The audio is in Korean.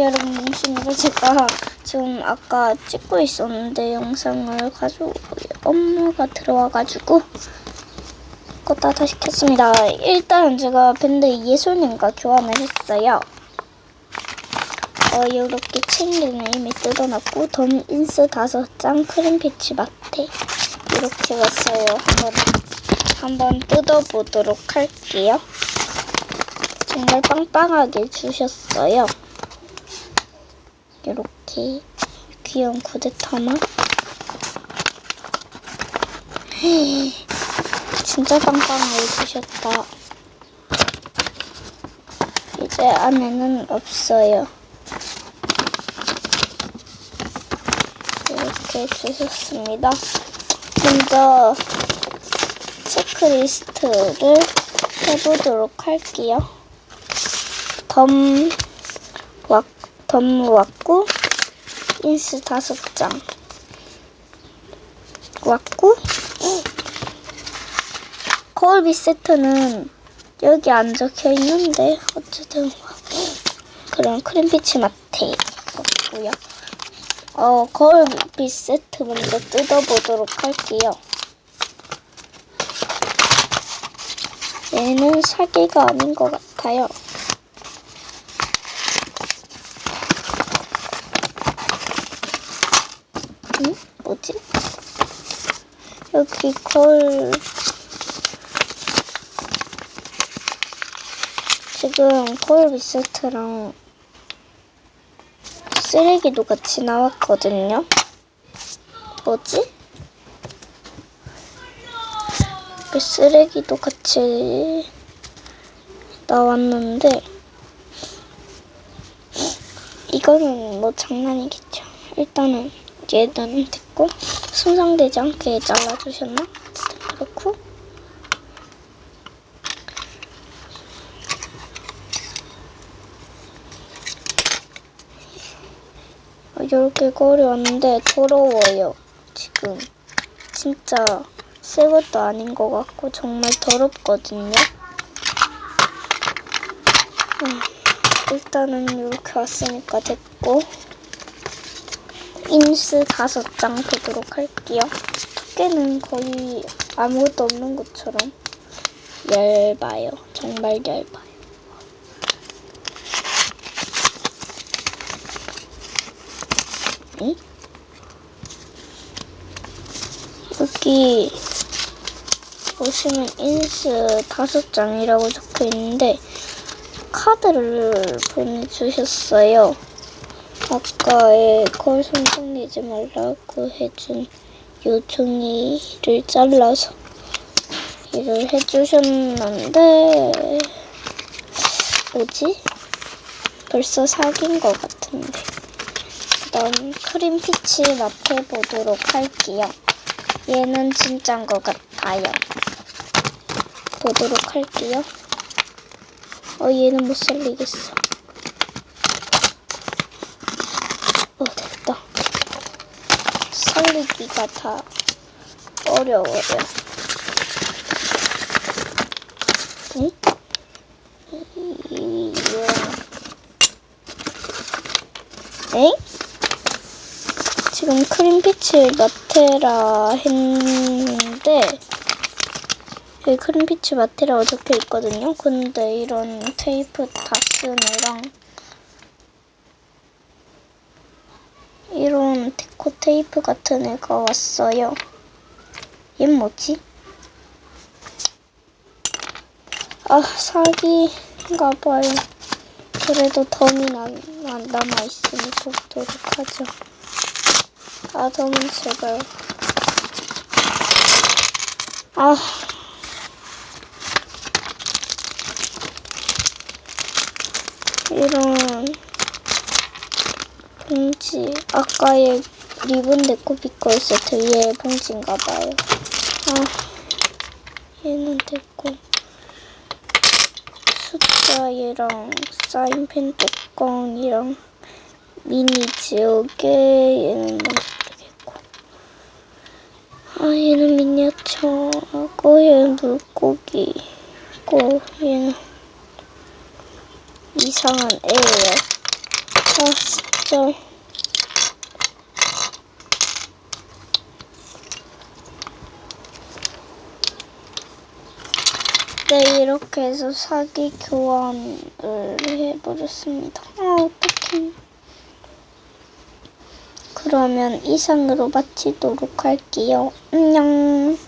여러분 뭉친이가 제가 지금 아까 찍고 있었는데 영상을 가지고 업무가 들어와가지고 껐다 다시 켰습니다. 일단 제가 밴드 예술님과 교환을 했어요. 어, 이렇게 챙기는 이미 뜯어놨고 덤 인스 다섯 장 크림 피치 마테 이렇게 왔어요. 한번 한번 뜯어보도록 할게요. 정말 빵빵하게 주셨어요. 이렇게 귀여운 구데타마. 진짜 빵빵하게 주셨다. 이제 안에는 없어요. 이렇게 주셨습니다. 먼저 체크리스트를 해보도록 할게요. 덤, 왁, 덤 왔고, 인스 다섯 장. 왔고, 거울비 세트는 여기 안 적혀 있는데, 어쨌든, 그럼 크림피치 마테 없고요. 어, 거울비 세트 먼저 뜯어보도록 할게요. 얘는 사기가 아닌 것 같아요. 응? 뭐지? 여기 거울 지금 거울 세트랑 쓰레기도 같이 나왔거든요. 뭐지? 그 쓰레기도 같이 나왔는데 이거는 뭐 장난이겠죠. 일단은 얘는 됐고 손상되지 않게 잘라주셨나? 그렇고 이렇게 거울이 왔는데 더러워요. 지금 진짜 새 것도 아닌 것 같고 정말 더럽거든요. 음, 일단은 이렇게 왔으니까 됐고 인스 다섯 장 보도록 할게요. 두께는 거의 아무것도 없는 것처럼 얇아요. 정말 얇아요. 응? 여기 보시면 인스 다섯 장이라고 적혀 있는데 카드를 보내주셨어요. 아까의 걸 손상내지 말라고 해준 요 종이를 잘라서 일을 해주셨는데 뭐지? 벌써 사귄 것 같은데 그다음 크림 피치 맛해 보도록 할게요. 얘는 진짜인 것 같아요. 보도록 할게요. 어 얘는 못 살리겠어. 어 됐다. 살리기가 다 어려워요. 응? 이- 엥? 지금 크림피치 마테라 했는데 여기 크림피치 마테라고 적혀 있거든요. 근데 이런 테이프 다스네랑 이런 데코 테이프 같은 애가 왔어요. 얘 뭐지? 아 사기인가 봐요. 그래도 덤이 남, 남아있으니 보도록 하죠. 아, 덤은 제발. 아. 이런 봉지. 아까의 리본 데코 비커 세트 위에 봉지인가 봐요. 아. 얘는 됐고. 숫자 얘랑 사인펜 뚜껑이랑 미니 지우개 얘는 모르겠고 아 얘는 미니어처고 얘는 물고기고 얘는 이상한 애예요 아 절. 네, 이렇게 해서 사기 교환을 해버렸습니다. 아, 어떡해. 그러면 이상으로 마치도록 할게요. 안녕.